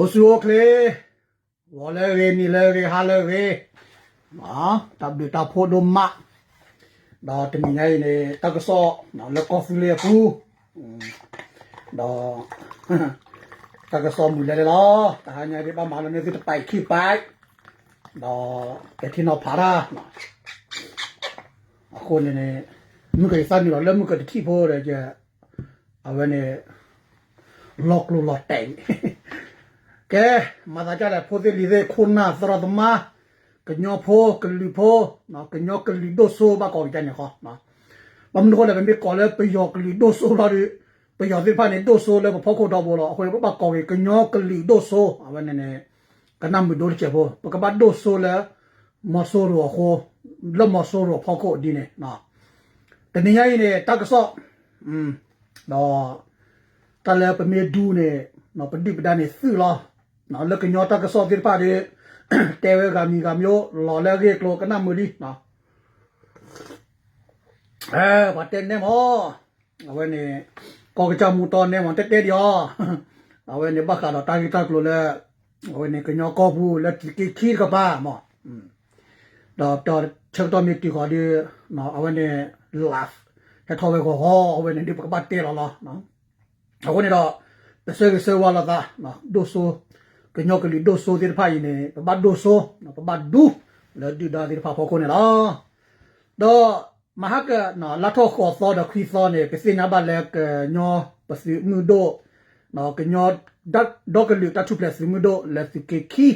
โอซูโอเคลวอลเลเรนีเลเรฮาเลเรมาตับดูตาโพดมะดอตมีไงเนี่ยตะกซอนะแล้วก็ฟิเลปูดอตะกซอมุเลยล่ะตาเนี่ยที่บ้านมาแล้วเนี่ยที่ไปขี้ไปดอแกที่นอพาราคนเนี่ยมึงก็สั่นอยู่แล้วมึงก็ที่โพเลยจะเอาไว้เนี่ยล็อกลูล็อกแต่ง ကဲမသာကြတဲ့ဖိုးသေးလေးတဲ့ခုနာသရသမကညောဖိုးကလီဖိုးနော်ကညောကလီဒိုဆိုဘာကောကြနေခေါနော်ဘမ်နိုလည်းဘယ်ကောလဲပယောကလီဒိုဆိုလာရီပယောဒီဖာနေဒိုဆိုလည်းဖောက်ခေါ်တော့ဘောလို့အခွေဘကောကညောကလီဒိုဆိုအဝနေနေကနမ်မဒိုချေဘောပကဘဒိုဆိုလဲမဆိုးရောခေါ်လမဆိုးရောဖောက်ခေါ်ဒီနေနော်တနင်္ဂနွေနေ့တက်ဆော့อืมတော့တလည်းပမေဒူးနေနော်ပဋိပဒါနေသီလား နော်လကညောတကစောတိပါတဲ့တဲဝဲကမီကမျိုးလော်လဲကေကလောကနမူလီနော်အဲဘာတဲ့နေမောအဝဲနေကောကချမူတော်နေမတက်တဲ့ရောအဝဲနေဘခါတော့တာဂီတာကလောလဲအဝဲနေကညောကောဘူးလက်တီခီကပါမောတော့တော့ချက်တော်မီတီခေါ်ဒီနော်အဝဲနေ laugh တဲ့ထော်ဝဲကိုဟောအဝဲနေဒီပကပတ်တဲလောနော်အဝဲနေတော့တဆွေဆွေဝါလာတာနော်ဒိုဆို ကညောကလီဒိုဆိုဒီဖာယင်းနေပပဒိုဆိုပပဒူလဒူဒါဒီဖာဖောကိုနေလားတော့မဟာကနော်လာထောခေါ်သောဒခီသောနေပစိနာဘလက်ကညောပစိမူဒိုနော်ကညောဒတ်ဒေါကလီတတ်ပလက်စမူဒိုလက်စကေခီ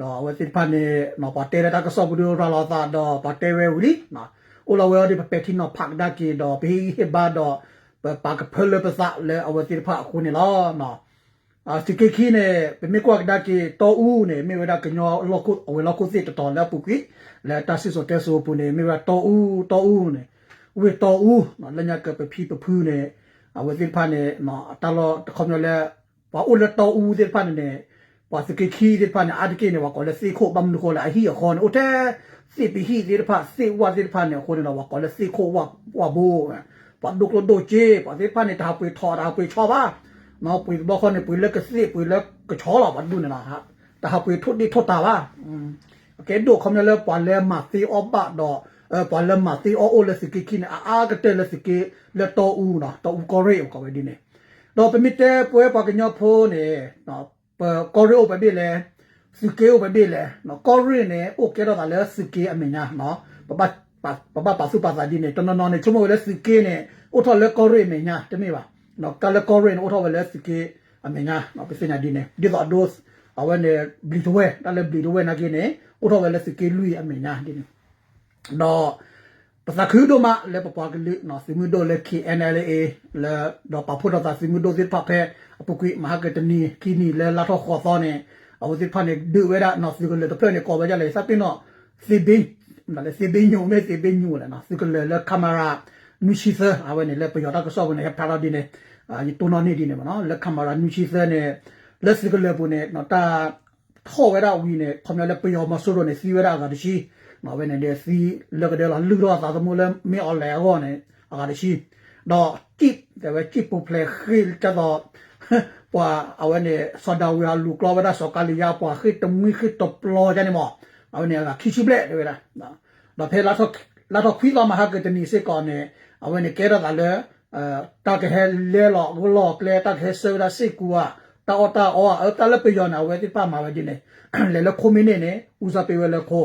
နော်ဝတိဖာနေနော်ပါတေရတာကဆော့ဘူဒိုရာလာတာတော့ပါတေဝဲဝလီနော်အိုလာဝဲဒီပပက်တီနော်ဖက်ဒါကေတော့ဘေးဟေဘာတော့ပါကဖလပစလေအဝတိဖာခုနေလားနော် အာစကေခီနဲ့ပမေကွာဒါကေတောဦးနဲ့မေဝဒါကညောလောကုဝေလောကုစစ်တော်လာပုကိလာတဆစ်ဆိုတဲဆိုပုနေမေဝတောဦးတောဦးနဲ့ဝေတောဦးနော်လညကပဖီပဖူးနဲ့အဝသိဖာနဲ့နော်တလောတခေါမျောလဲဘာဦးလတောဦးသိဖာနဲ့ပါစကေခီသိဖာနဲ့အဒကေနဲ့ဝကောလဲစေခိုဘမ်နခိုလာဟီခွန်အိုတဲစေပီဟီသိဖာစေဝသိဖာနဲ့ခိုနော်ဝကောလဲစေခိုဝဝဘောပါဒုကလိုဒိုချေပါသိဖာနဲ့တာပွေထော်တာပွေချောပါ นาปุ๋ยบ่คนปุ๋ยเล็กกระซี่ปุ๋ยเล็กกระชอหลอบัดดุนนะฮะแต่หาปุ๋ยทุดนี่ทุดตาว่าโอเคดูคำนี้แล้วปอนเลมาซีออบบะดอเออปอนเลมาซีออโอเลสิกิกินอาอากระเตเลสิกิเลโตอูนะโตอูกอเรอก็ไปดิเนี่ยดอเป็นมิเตปุ๋ยปากญอโพเนี่ยนะเปกอเรอไปดิเลยสิกิอไปดิเลยนะกอเรเนี่ยโอเคเราแต่แล้วสิกิอเมญะเนาะปะปะปะปะปะสุปะสาดิเนี่ยตอนนอนเนี่ยชั่วโมงแล้วสิกิเนี่ยโอทอเลกอเรเมญะจะไม่ว่า နော်ကလကောရီအိုထော်ဝဲလက်စကေအမေညာနော်ပစညာဒီနေဒီတော့ဒိုစ်အဝဲနေဘလီတိုဝဲတလည်းဘလီတိုဝဲနာကိနေအိုထော်ဝဲလက်စကေလူအမေညာဒီနေတော့ပစခုဒိုမလေပပကလိနော်စီမူဒိုလေခီ NLA လေတော့ပဖုဒတာစီမူဒိုစစ်ပပေအပုကွေမဟာကတနီကီနီလေလာတော့ခေါ်သောနေအဝစစ်ဖာနေဒူဝဲတာနော်စီကလေတော့ပြနေကောပဲကြလေစပင်းတော့စီဘင်းဒါလည်းစေဘင်းညုံမဲ့စေဘင်းညုံလည်းနော်စကလေလကင်မရာ နူရှိသအဝနေလေပယောတာကဆောဘနေဖတာဒီနေအာဒီတိုနော်နေဒီနေမနော်လကင်မရာနူရှိသနေလက်စကလေပုနေနော်တာထောဝဲတာဝီနေခမလေပယောမဆိုးတော့နေစီဝဲတာကတရှိနော်ဝဲနေလေစီလကတဲ့လာလူတော့သာသမူလဲမေအော်လဲဟောနေအကတရှိတော့จิบแต่ว่าจิบปุเพลခိลจะတော့ပွာအဝနေစဒါဝီဟာလူကလောဝဒါစကလီယာပွာခိတမီခိတပလောကြနေမောအဝနေကခိချိဘလက်တွေလားနော်တော့ဖဲလာတော့လာတော့ခွီတော့မဟာကတနီစေကောနေ အဝနေကဲတော့လည်းအဲတာကဟဲလဲလောဂလောကလဲတာကဟဲဆရာစေကူဝတာအတာအောအတာလည်းပြောနာဝဲတိပါမှာပဲဒီနေလဲလဲခိုမင်းနေနေဦးစားပေးဝဲလဲခို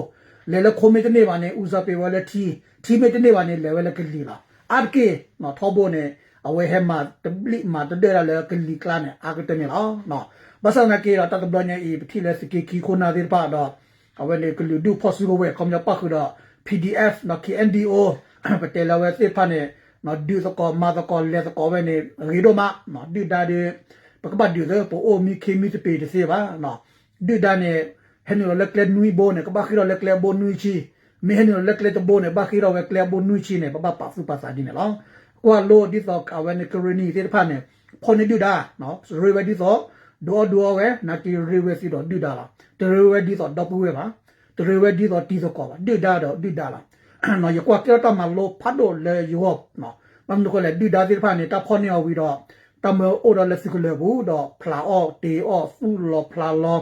လဲလဲခိုမင်းတနေပါနေဦးစားပေးဝဲလဲထီထီမေတနေပါနေလဲဝဲလဲကလီလာအာကေနော်ထောဘိုနေအဝဲဟဲမှာတပလီမှာတတဲ့လဲကလီကလာနေအာကတနေလားနော်ဘာသာနာကေတော့တကဘလညေပတိလဲစကေကီခိုနာဒီပါတော့အဝဲလေကလူဒူဖော့စီကိုဝဲကွန်မြပါခူတော့ PDF နော် KNDO ပတေလဝဲစစ်ဖာနေနော်ဒူစကောမာစကောလေစကောဝဲနေရီဒိုမာနော်ဒူဒါဒီပကပတ်ဒူဇပိုအိုမီခေမီစပေတစေပါနော်ဒူဒါနေဟန်နိုလက်လက်နွီဘိုနေကဘာခီရလက်လက်ဘိုနွီချီမေဟန်နိုလက်လက်တဘိုနေဘာခီရဝက်လက်ဘိုနွီချီနေပပပစုပါစာဒီနေလောကွာလိုဒီတော့အဝဲနေကရနီစစ်ဖာနေဖော်နေဒူဒါနော်ရီဝဲဒီတော့ဒိုဒိုဝဲနာတီရီဝဲစီတော့ဒူဒါလားတရီဝဲဒီတော့တော့ပူဝဲပါတရဝဲဒီတော့တီတော့ကောပါဒီဒါတော့ဒီဒါလား နော်ရကွာကဲတော့မလို့ဖတ်တော့လေယောနော်မမ်တို့ကလေဒီဒါဒီဖာနေတာဖော်နေဝီတော့တမအိုဒါလက်စကလေဘူးတော့ဖလာအော့တေအော့ဖူလောဖလာလော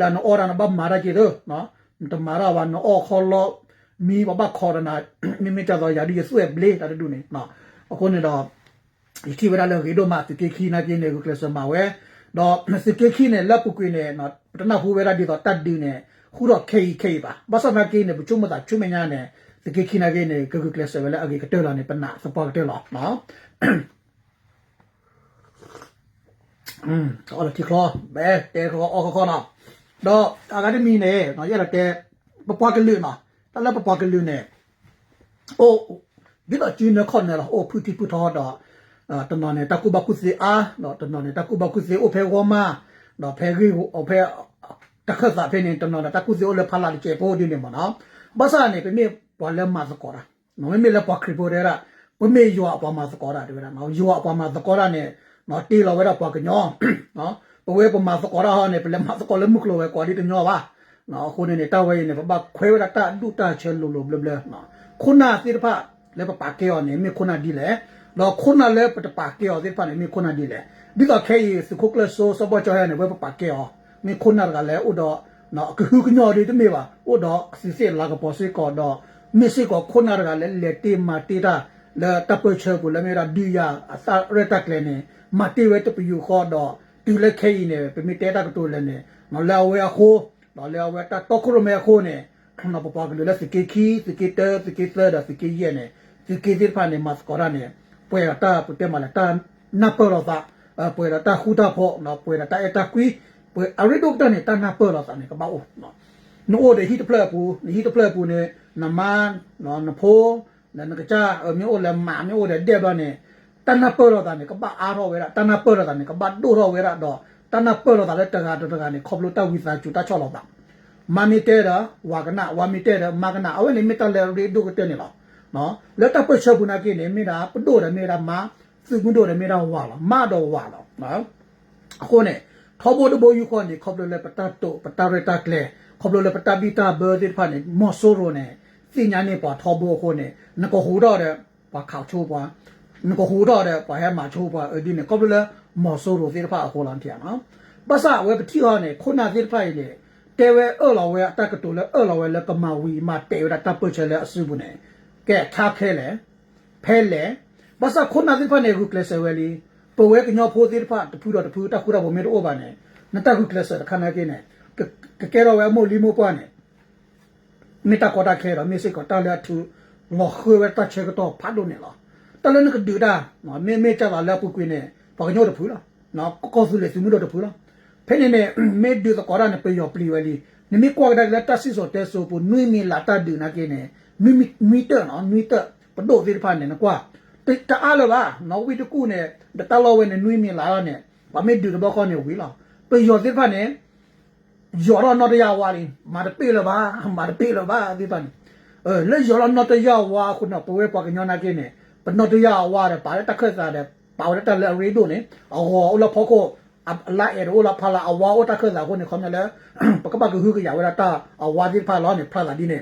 ဒါနအော်ရနဘမာရာကြည့်တော့နော်တမာရာဝနအော်ခေါ်လောမီဘဘခေါ်ရနာမိမိကြတော့ယာဒီဆွဲဘလေတာတူနေနော်အခုနေတော့ဒီခိဝရလေဂီဒိုမာတကေခိနာပြင်းနေကိုကလစမဝဲတော့စကေခိနေလက်ပုကွေနေနော်ပတနာဟူဝဲရာဒီတော့တတ်ဒီနေခုတော့ခေခေပါဘာစနာကေနေဘချုမတာချုမညာနေ တကေခိနာကေနေကကကလစဝဲလာအကေကတဲလာနေပနာစပေါ်ကတဲလာနော် อืมเอาละที่คลอแบเตคลอออกคอเนาะดอกอากาศมีเนี่ยเนาะอย่าละแกปปอกลือเนาะตะละปปอกลือเนี่ยโอ้ดิละจีนคอนเนี่ยละโอ้พุติพุทอดอกอ่าตนอนเนี่ยตะกุบะกุสิอาเนาะตนอนเนี่ยตะกุบะกุสิโอเพวมาเนาะ ပေါ်လက်မှာသကောရာနော်မေလက်ပေါ်ခရီပိုရဲရာပမေယောအပေါ်မှာသကောရာတွေရာနော်ယောအပေါ်မှာသကောရာနဲ့နော်တေလောဝဲရာပေါ်ကညောနော်ပဝဲပမာသကောရာဟောနဲ့ပလက်မှာသကောလက်မှုကလောဝဲကွာဒီတညောပါနော်ခုနေနေတာဝဲနေပပခွဲဝဲတာဒူတာချဲလိုလိုဘလဘလနော်ခုနာသီရဖလဲပပကေယောနေမေခုနာဒီလဲနော်ခုနာလဲပတပကေယောသီရဖနေမေခုနာဒီလဲဒီကခဲရစခုကလဆိုစဘောချောရနေဝဲပပကေယောမေခုနာကလဲဥဒောနော်အခုကညောဒီတမေပါဥဒောစီစီလာကပေါ်စီကောဒော မေစီကောခုနာကလည်းလေတေမာတေတာလေတပ်ပချေဘူးလေမေရာဒီယာအစာရတက်လေနေမတေဝဲတပယူခေါ်တော့တူလက်ခဲနေပဲမိတဲတာကတူလည်းနေမလာဝဲခိုးတော့လာဝဲတာတော့ခရမဲခိုးနေနပပကလည်းစကေခီစကေတဲစကေသဒါစကေယနေစကေဒီဖာနေမတ်စကောရနေပွေတာပတေမလာတာနပရောတာပွေတာခူတာဖို့နော်ပွေတာအတာကွီပွေအရီဒိုတနေတနာပရောတာနေကဘာအိုနော် နိုးတဲ့ဟီတဖလက်ပူဟီတဖလက်ပူနေနမန်နော်နဖိုးလည်းငကကြမျိုးလည်းမာမျိုးတဲ့တဲ့တော့နေတနပရောတာနေကပအားရောဝဲတာတနပရောတာနေကပဒိုရောဝဲတာတော့တနပရောတာလည်းတကာတကာနေခေါပလိုတဝိစာချူတချောလောက်တာမာမီတဲတာဝါကနာဝါမီတဲတာမာကနာအဝဲနေမီတလဲရီဒိုကတဲ့နေလားနော်လက်တပတ်ချက်ဘူးနာကိနေမိတာပဒိုရမေတာမာစုကွန်းဒိုရမေတာဝါလားမတော့ဝါလားနော်အခုနေခေါ်ဖို့တဘယူခွန်ဒီခေါပလိုလည်းပတတ်တော့ပတရတာကလေ ခေါပလိုလည်းပတဘီတာဘာဒီဖာနေမော်ဆိုရိုနေစညာနေပါထောဖို့ခုနေနကဟူတော့တဲ့ပါခေါချိုးပါနကဟူတော့တဲ့ပါဟဲမှာချိုးပါအဒီနေကောပလမော်ဆိုရိုသေဖာအခုလန်ပြန်နော်ပတ်စဝဲပတိဟောနေခုနာသေဖာနေတဲဝဲအော်လောဝဲအတက်ကတူလဲအော်လောဝဲလဲကမဝီမတဲဝဲတပ်ပချဲလဲအစုဘူးနေကဲထားခဲလဲဖဲလဲပတ်စခုနာသေဖာနေခုကလဆဝဲလီပဝဲကညောဖိုသေဖာတဖူတော့တဖူတခုတော့ဘမေတော့ဘာနေနတခုကလဆခနာကင်းနေကကဲတော့ဝဲမို့လီမို့ပွားနေမေတာကောတာခဲတော့မေစိကောတာလဲထူလောခွေဝဲတချေကတော့ဖတ်လို့နေ လားတလည်းကဒူတာနော်မေမေကြတာလဲပုကွေးနေပကညောတဖူလားနော်ကောဆူလေစုမှုတော့တဖူလားဖဲနေနေမေဒူတကောရာနေပယောပလီဝဲလီနေမေကွာဒါလက်တဆီဆိုတဲဆိုပူနွိမီလာတာဒူနာကင်းနေမီမီမီတာနော်နွိတာပဒိုသေးဖာနေနကွာတိတအားလောလားနော်ဝီတကူနေတတလောဝဲနေနွိမီလာနေဘာမေဒူတဘောခေါနေဝီလားပယောသေးဖာနေယောရနော်တရဝါလီမာတပေလပါမာ 有了那的要哇哩，妈的背了吧，妈的背了吧，对吧？呃，那有了那的要哇，或者不会把个娘那给呢，不那的要哇的，把那大客啥的，把我的大了瑞多呢，哦，我那跑过。အလာအရောလာဖလာအဝါဝတာခဇာကိုနေခေါမလဲပကပကဟုကရဝရတာအဝါဒီဖလာနေဖလာဒီနေ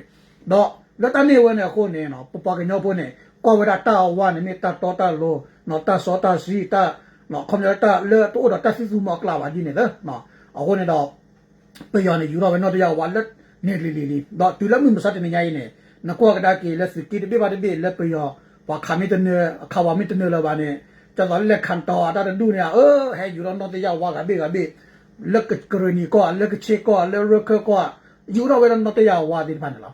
တော့လတနေဝနေခုနေနော်ပပကညောပေါ်နေကောဝရတာအဝါနေနေတတော်တာလို့နော်တဆောတာစီတာနော်ခေါမလဲတာလဲတို့တော့တဆူမကလာပါဒီနေလားနော်အခုနေတော့ peyane yura we not ya wallet ne li li li da tu la mi masat ne nyai ne na ko kada ke la su ti de ba de be la peyo ba khami de ne khawa mi de ne la ba ne ta la le khan ta da du ne a he yura not ya wa ga be ga be la ke kroni ko la ke che ko la ro ko ko yura we not ya wa de ban la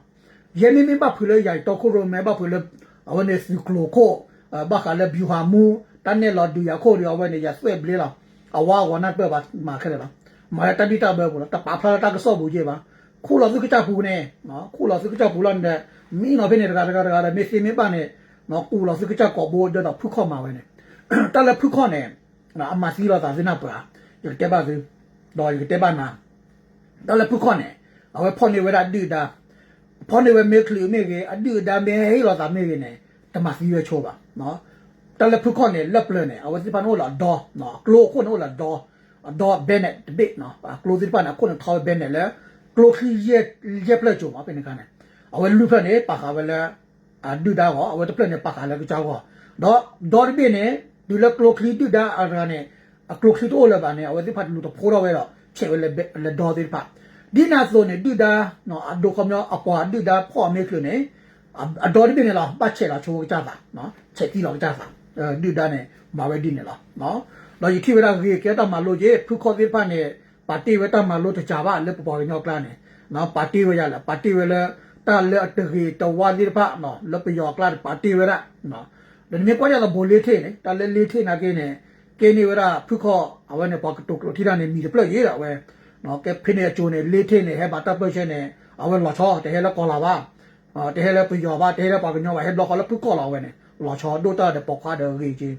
ye ni mi ba phule ya to ko ro me ba phule awane su klo ko ba kha la bi ha mu ta ne la du ya ko ri awane ya swe ble la awa wa na pe ba ma khe la မဲဘဖူလေအဝနေစကလိုကိုဘာခါလက်ဘီဟာမူတန်နေလော်ဒူရခိုရဝဲနေရဆွဲဘလေလားအဝါဝနာပဲပါမာခဲလားမာတတိတာပဲကိုတပါဖလာတာကစော့ဘူးကြီးပါခုလောစုကချပူနေနော်ခုလောစုကချပူလန်တဲ့မင်းတော့ဘယ်နေတကာတကာတကာမေစီမေပါနေနော်ခုလောစုကချကောဘောတော့ဖုခော့မှာပဲနေတလည်းဖုခော့နေနော်အမစီတော့သာစနာပါရတဲ့ပါစေတော့ရတဲ့ပါနာတလည်းဖုခော့နေအဝဲဖော်နေဝဲတာဒူတာဖော်နေဝဲမေကလီမေကအဒူတာမေဟေးတော့သာမေကနေတမစီရွှေချိုးပါနော်တလည်းဖုခော့နေလက်ပလနေအဝဲစီပနိုလာဒေါ်နော်ကလိုခုနိုလာဒေါ် ဒေါ်ဘယ်နဲ့တပိနော်ကလိုစီပနာခုနထောက်ဘယ်နဲ့လဲကလိုခီရက်ရက်ပလက်ကြုံပါပဲနေကနေအဝဲလူဖက်နေပါခါပဲလဲအဒူတာကောအဝဲတပလက်နေပါခါလဲကြောက်ကောတော့ဒေါ်ဒီနေဒူလကလိုခလီတူဒါအရာနဲ့အကလိုခလီတိုလာပါနဲ့အဝဲဒီဖတ်လူတော့ဖိုးတော့ဝဲတော့ချေဝဲလေလေဒေါ်ဒီဖတ်ဒီနာဆိုနေဒူဒါနော်အဒိုကမြောအပွားဒူဒါဖော်မေကလနေအဒေါ်ဒီနေလားပတ်ချေလားချိုးကြပါနော်ချက်တီလောက်ကြပါအဲဒူဒါနဲ့မာဝဲဒီနေလားနော် တော့ယတိဝရကြီးကဲတော့မလို့ကြီးဖုခေါ်ဒီဖတ်နဲ့ပါတီဝဲတော့မလို့တကြပါလက်ပေါ်ပေါ်ညောက်ကလာနေနော်ပါတီဝဲရလားပါတီဝဲလဲတာလက်တကြီးတဝါဒီဖတ်နော်လက်ပယောက်ကလာပါတီဝဲရနော်ဒါနေကွာရတော့ဘိုလေးထေးနေတာလက်လေးထေးနာကင်းနေကင်းနေဝရဖုခေါ်အဝဲနဲ့ပေါကတုတ်ကထိတာနေမိတယ်ပြည့်ရတာဝဲနော်ကဲဖိနေချိုးနေလေးထေးနေဟဲ့ပါတပ်ပချက်နေအဝဲလော်ချောတဟဲလက်ကောလာပါအာတဟဲလက်ပယောပါတဟဲလက်ပါကညောပါဟဲလော်ခေါ်လက်ဖုခေါ်လာဝဲနေလော်ချောဒိုတာတဲ့ပေါခွာတဲ့ကြီးကြီး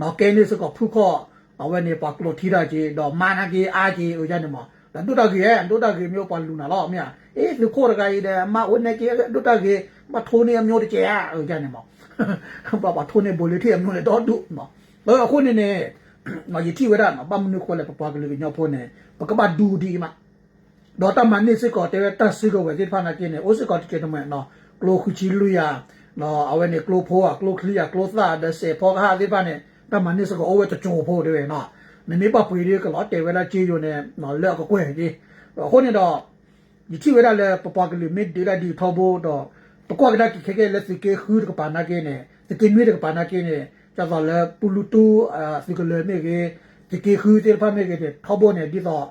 နော်ကဲနေစကဖုခေါ်အဝဲနေပါကလိုထိတာကြီးတော့မာနာကြီးအားကြီးဦးကြနေမှာဒါတို့တာကြီးရဲ့တို့တာ ကြီးမျိုးပါလူနာတော့အမြအေးလူခေါ်ရကကြီးတဲ့မဝနေကြီးတို့တာကြီးမထိုးနေမျိုးတကြရဦးကြနေမှာဘာဘာထိုးနေဘိုလီတီအမျိုးလေတော့ဒုနော်ဘာအခုနေနေမယတိဝရနော်ဘာမနုခေါ်လေပပကလေးညောဖို့နေပကဘာဒူဒီမှာဒေါ်တာမန်နေစကောတဲတတ်စကောဝဲဒီဖာနာကင်းနေအိုစကောတကေတမနော်ကလိုခူချီလူယာနော်အဝဲနေကလိုဖိုးကလိုခလီယာကလိုသာဒစေဖောဟာဒီဖာနေ တမန်နေစကောအဝဲတချိုဖို့တယ်နော်နေနေပပွေရီကလောတဲဝဲလာချီယိုနေနော်လက်ကွကွဲကြီးခုနေတော့ယတိဝရလေပပကလေးမစ်ဒီလာဒီထောဖို့တော့ပကွာကဒါကိခေလက်စကေခူးကပါနာကေနေစကေမီကပါနာကေနေကျတော့လေပူလူတူအာစကလေမေကေစကေခူးတေဖာမေကေထောဖို့နေဒီတော့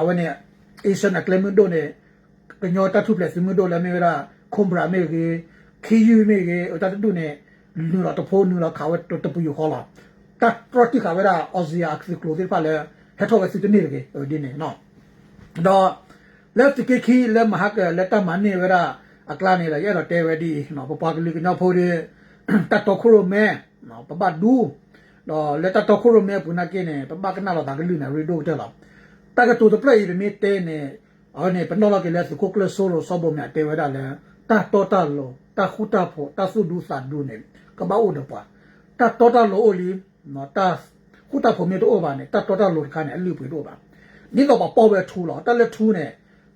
အဝဲနေအေရှန်အကလမဒိုနေကညောတထုပလက်စမဒိုလမေရာခွန်ဘရာမေကေခီယူမေကေအတတူနေလူရတဖိုးနူလာခါဝတ်တပူယူခေါ်လာ တတ်ပရတိခါဝရာအော်ဇီယာကစကလိုတေဖာလေဟက်ထောဝဲစစ်နေကေဒီနေနော်တော့လက်တကေခီလက်မဟာကလက်တမန်နေဝရာအကလာနေရရတော့တဲဝဲဒီနော်ပပကလီကညောဖိုးရတတ်တော့ခရိုမဲနော်ပပဒူတော့လက်တတော့ခရိုမဲပုနာကေနေပပကနာတော့ဒါကလူနေရီဒိုတဲလာတကတူတပလေရမီတဲနေအော်နေပနော်လကေလက်ကိုကလဆိုလိုဆောဘမြတဲဝဲဒါလဲတတ်တော့တလောတခုတာဖို့တဆုဒူစာဒူနေကဘာအိုဒပွားတတ်တော့တလောအိုလီ နော်တခုတာဖို့မြေတော့ဘာနေတတ်တော့တလောခါနေအလူပွေတော့ပါဒီတော့ပေါ်ပဲထူလောတလက်ထူနေ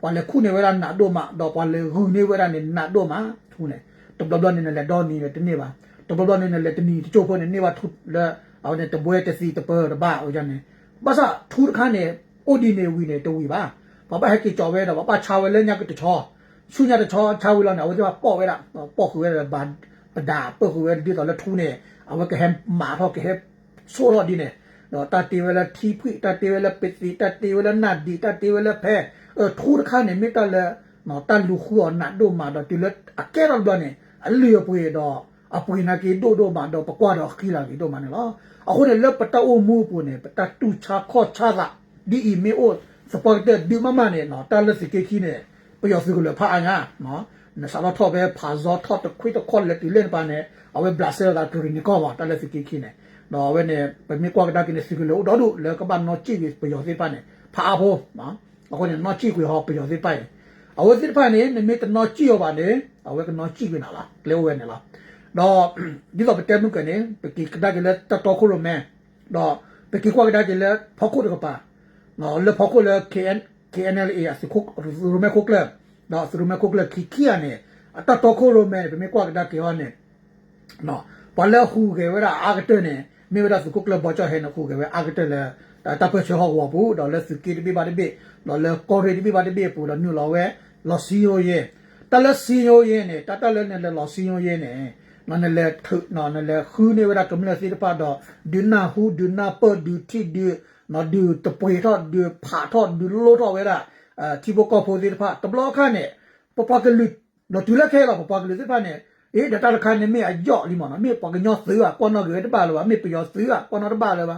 ပွာလေခုနေဝရနာတော့မှာတော့ပွာလေဟူနေဝရနေနာတော့မှာထူနေတဘလဘလနေလေတော့နေတနေ့ပါတဘလဘနေလေတနီတချို့ဖို့နေနေပါထူလေအော်နေတပွဲတစီတပွဲတပါဟိုကြနေဘာသာထူခါနေအိုဒီနေဝီနေတဝီပါဘာပါဟက်ကကြော်ပဲတော့ဘာပါချာဝဲလဲညကတချောရှုညတချောချာဝီလောနေဟိုကြပေါ့ဝဲတာပေါ့ခွေးဘာပဒါပေါ့ခွေးဒီတော့လက်ထူနေအဝကဟမ်မာတော့ကဟက် ဆိုတော့ဒီနဲ့နော်တတေဝလထီဖွိတတေဝလပစ်တီတတေဝလနတ်ဒီတတေဝလဖဲအထူရခါနေမိတလနော်တန်လူခူနတ်တို့မာတော့တိလအကဲရတော့နေအလျော်ပွေတော့အပွေနာကေတို့တို့မာတော့ပကွာတော့ခီလာကေတို့မာနေလားအခုလည်းလပတအိုမူပုန်နေပတတူချာခော့ချာကဒီအီမေအိုစပေါ်တက်ဒီမမနဲ့နော်တလစကေခီနေပျော်စုကလည်းဖအာညာနော်နစလာထော့ပဲဖာဇောထော့တခွိတခွက်လက်တီလင်းပါနေအဝဲဘလာဆာကတူရီနီကောပါတလစကေခီနေ နော်ဝဲနေပမေကွာကဒါကိနေစကလို့တော့တို့လေကပန်နော်ချီပြီးပျော်စေပါနေဖာဖို့နော်အခုနေနော်ကြည့်ခွေဟောပြောသေးပိုင်အဝဲစစ်ဖိုင်နေနမေတနော်ကြည့်ရောပါနေအဝဲကနော်ကြည့်ခွေနာလားလဲဝဲနေလားတော့ဒီတော့ပတဲမှုကနေပကိကဒါကလေးတတော်ခုလိုမဲတော့ပကိကွာကဒါကလေးဖောက်ခုတကပါနော်လေဖောက်ခုလေ KN KNL အစခုရမဲခုကလတော့စရမဲခုကလခိခိယနေအတတော်ခုလိုမဲပမေကွာကဒါကေဝနေနော်ဘလဟူကေဝရအာဂတနေ မေဝရစခုကလဘောချဟဲနခုကေဝအာဂတလေတပချေဟောဝဘူးတော့လက်စကီတပိပါတပိတော့လက်ကော်ရီတပိပါတပိပူတော့ညလောဝဲလော်စီယိုယေတလက်စီယိုယေနဲ့တတလက်နဲ့လော်စီယိုယေနဲ့နော်နဲ့လက်ထုနော်နဲ့လက်ခူးနေဝရကမလက်စီတပါတော့ဒူနာဟူဒူနာပဒူတီဒူနော်ဒူတပွေတော့ဒူဖာတော့ဒူလိုတော့ဝဲတာအာတီဘကောဖိုဒီတပါတဘလောခါနဲ့ပပကလူနော်တူလက်ခဲတော့ပပကလူတပါနဲ့အေးဒတာခါနေ eh data kan ni me ajo li mana me pa gnyo se wa kono ge ta ba lo ba me pyo se wa kono ta ba lo ba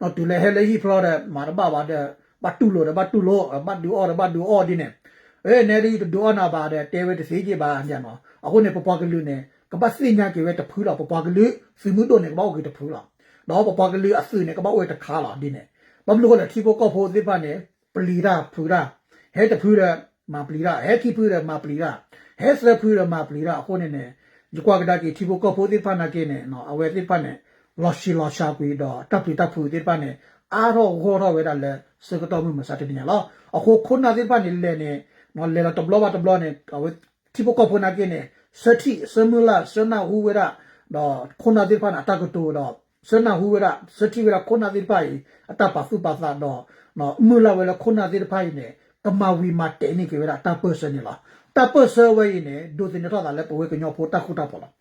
no tu le he le hi flo de ma ba ba de ba tu lo de ba tu lo ba du o de ba du o di ne eh ne ri du o na ba de te we de se ji ba nya no a ko ne pa pa glu ne ka ba si nya ke we ta phu la pa pa glu si mu do ne ba o ge ta phu la တော့ပပကလေးအစနေကပဝဲတခါလာဒီနေဘာလို့လဲထီကိုကောက်ဖို့သစ်ပါနေပလီရာဖူရာဟဲတဖူရာမပလီရာဟဲခီဖူရာမပလီရာဟဲစလဖူရာမပလီရာဟိုနေနေ ဒီကွာကဒါကေထီကိုကောဖို့ဒီပါနာကေနေနော်အဝဲဒီပါနေလော်ရှိလော်ရှာကွေတော့တပ်ပီတပ်ဖူဒီပါနေအားတော့ဟောတော့ဝဲတာလဲစကတော့မှုမစားတဲ့ညလားအခုခုနာဒီပါနေလဲနေနော်လဲတော့ဘလောပါတဘလောနေအဝဲတီပိုကပနာကိနေစတိစမလာစနာဟူဝဲတာတော့ခုနာဒီပါနာတကတူတော့စနဟူဝရစတိဝရခုနာဒီပိုင်အတပါစုပါသာတော့နော်မူလာဝရခုနာဒီပိုင်နေကမဝီမတဲနေကေဝရတာပစနေလားတာပစဝဲနေဒုတိနတော့လ ည်းပဝဲကညောဖို့တခုတာပေါ်လား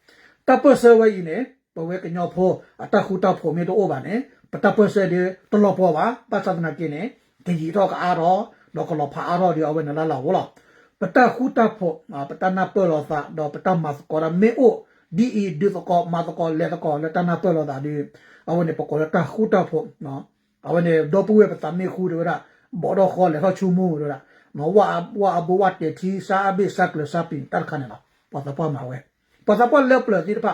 တာပစဝဲနေပဝဲကညောဖို့အတခုတာဖို့မြေတော့ဘာနေပတပစတဲ့တလောပေါ်ပါပါသဒနာကင်းနေဒီကြီးတော့ကအားတော့တော့ကလောဖာအားတော့ဒီအဝဲနလာလာဝလားပတခုတာဖို့ပတနာပလောသာတော့ပတမတ်ကောရမေအိုဒီအီဒီတော့မတ်ကောလေကောလေတနာပလောသာဒီအဝဲနေပကောတခုတာဖို့နော်အဝဲနေတော့ပွေပတမေခုတို့ရဘောတော့ခေါ်လေဟော ချူမူတို့ရနော်ဝါဝါဘဝတ်တီစာအဘိစက်လစပင်တက်ခဏနော်ပတ်ပေါ်မှာဝဲပတ်ပေါ်လက်ပလဒီပါ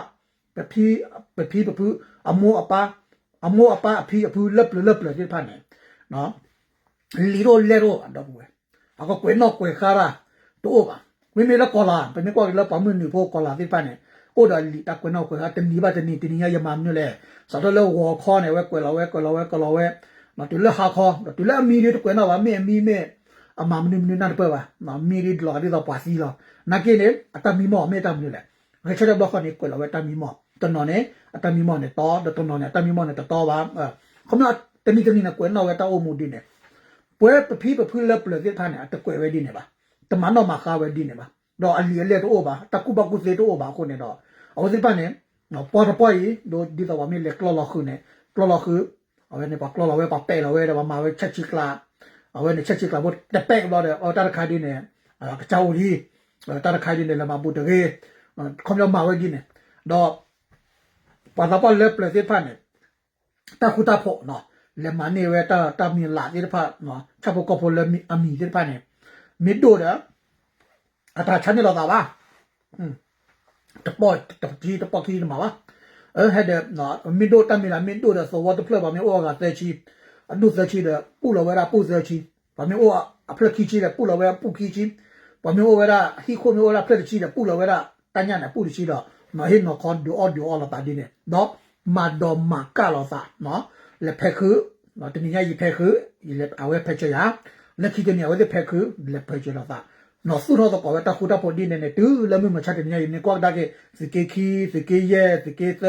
ပပီပပီပပူအမောအပါအမောအပါအဖီအဖူလက်ပလလက်ပလဒီပါနေနော်လီရိုလေရိုအတော့ဝဲအကကွေနော်ကွေခါရာတော့ပါဝိမေလကောလာပမေကောလပမွနီဖို့ကောလာဒီပါနေအိုဒါလီတကွနော်ကွေဟာတနီပါတနီတနီယမမ်နုလေစတော့လောဝခေါ်နေဝဲကွေလာဝဲကွေလာဝဲကွေလာဝဲနော်တူလဟာခေါ်တူလအမီရီတကွနော်ပါမေမီမေ အမမနုနုနာတော့ပါနော်မီရီဒလာဒီတော့ပါစီလာနာကိနေအတမီမောမေတမ်နုလေရချတဲ့ဘခနေကွေလာဝဲတမီမောတနော်နေအတမီမောနေတော့တနော်နေအတမီမောနေတော့ပါခမတမီတမီနကွေနော်ဝဲတော့အမှုဒီနေပွဲပဖီပဖူလက်ပလက်ထားနေအတကွေဝဲဒီနေပါတမန်တော်မှာခါဝဲဒီနေပါတော့အလီလေတော့ပါတကူဘကူစေတော့ပါခုနေတော့အော်ဒီပါနေနော်ပေါ်တော့ပေါ်ရီဒိုဒီတော့မီလေကလော်လော်ခုနေကလော်လော်ခုအဝဲနေပါကလော်လော်ဝဲပါပဲလော်ဝဲတော့မှာဝဲချက်ချီကလာ အဝဲနေချက်ချီကလာဘတ်တပက်လော်တယ်အော်တာခါဒီနေအကချောရီတာခါဒီနေလာမဘူတကေခွန်ရမှာဝဲဒီနေတော့ပါတော့ပေါ်လက်ပလက်ဖာနေတခုတာဖို့နော်လေမနေဝဲတာတာမီလာဒီဖာနော်ချက်ဖို့ကဖို့လေမီအမီဒီဖာနေမီဒိုဒါအတာချန်နေလောတာပါอืมတပေါ်တကြီးတပေါ်ကြီးမှာပါအဲဟဲ့တဲ့နော်မီဒိုတမီလာမီဒိုဒါဆိုဝတ်ဖလက်ပါမြေဩကတဲ့ချီ အနုသက်ချီတဲ့ပူလောဝဲတာပူသက်ချီပါမြေဩအဖလက်ခီချီတဲ့ပူလောဝဲပူခီချီပါမြေဩဝဲတာဟီခိုမြေဩလာဖလက်ချီတဲ့ပူလောဝဲတာတညာနဲ့ပူချီတော့နော်ဟင်းနော်ခွန်ဒူအော်ဒူအော်လာတာဒီနေတော့မာဒေါ်မာကာလောသာနော်လက်ဖက်ခုနော်တနည်းရည်ဖက်ခုလက်အဝဲဖက်ချရာလက်ခီတနည်းအဝဲဖက်ခုလက်ဖက်ချလာသာနော်စုတော့တော့တာခုတာပေါ်ဒီနေနေတူလမ်းမချတဲ့ညနေနေကွာဒါကေစကေခီစကေရဲစကေသ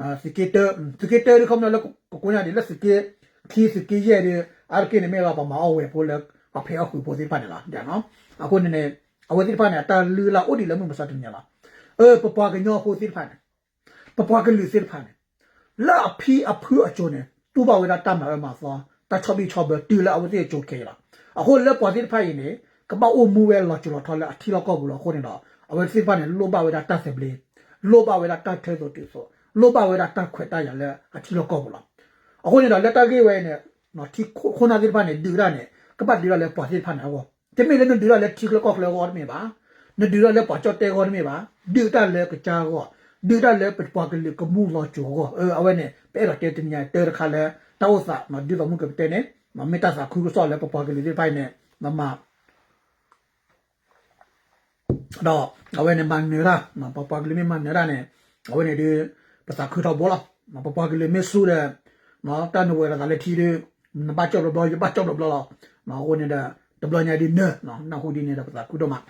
အာစကေတစကေတရခမနလကိုညာဒီလက်စကေ ခီစကေရဲဒီအာကေနေမေလာပါမအောင်ဝဲပိုလက်အဖေအခုပိုစီပါနေလားဒါနော်အခုနေနေအဝဲဒီပါနေတာလူလာအိုဒီလမ်းမစတဲ့ညလားเออปปากညောပိုစီပါနေပပကလူစီပါနေလာဖီအဖူအချိုနေတူပါဝဲတာတမ်းမှာမှာသွားတချဘီချဘတူလာအဝဲဒီချိုကေလာအခုလက်ပေါ်စီဖိုင်နေကပောက်မူဝဲလော်ချလော်ထော်လာအထီလောက်ကောက်ဘူးလို့ခေါ်နေတော့အဝဲစစ်ပါနေလောဘဝဲတာတတ်စပလီလောဘဝဲတာတတ်ထဲတော့တူဆိုလောဘဝဲတာတတ်ခွက်တရလဲအထီလောက်ကောက်ဘူးလား အခုနေတော့လက်တကေးဝဲနေနော်ထီခုနာဒီပါနေဒီရနေကပတ်ဒီရလဲပေါ်စစ်ဖာနေဟောတမေလည်းဒီရလဲထီလောက်ကောက်လဲဟောမေပါနဒီရလဲပေါ်ချတ်တဲဟောမေပါဒီတလဲကချာဟောဒီတလဲပပကလေးကမူလောချောဟောအဲအဝဲနေပဲရတဲ့တင်ညာတဲရခါလဲတောက်စာမဒီတော့မှုကတဲ့နေမမေတ္တာစာခုဆောလဲပပကလေးဒီပိုင်နေမမတော့အဝဲနေမန်နေရာမပပကလေးမန်နေရာနေအဝဲနေဒီပစာခူတော့ဘောလားမပပကလေးမဆူတဲ့ နော်တန်ဝဲလာလည်းထီတယ်နဘာချောဘလောဘချောဘလောနော်ဟိုနေတာတဘလညာဒီနော်နော်ဟိုဒီနေတာပစာခူတော့မှာ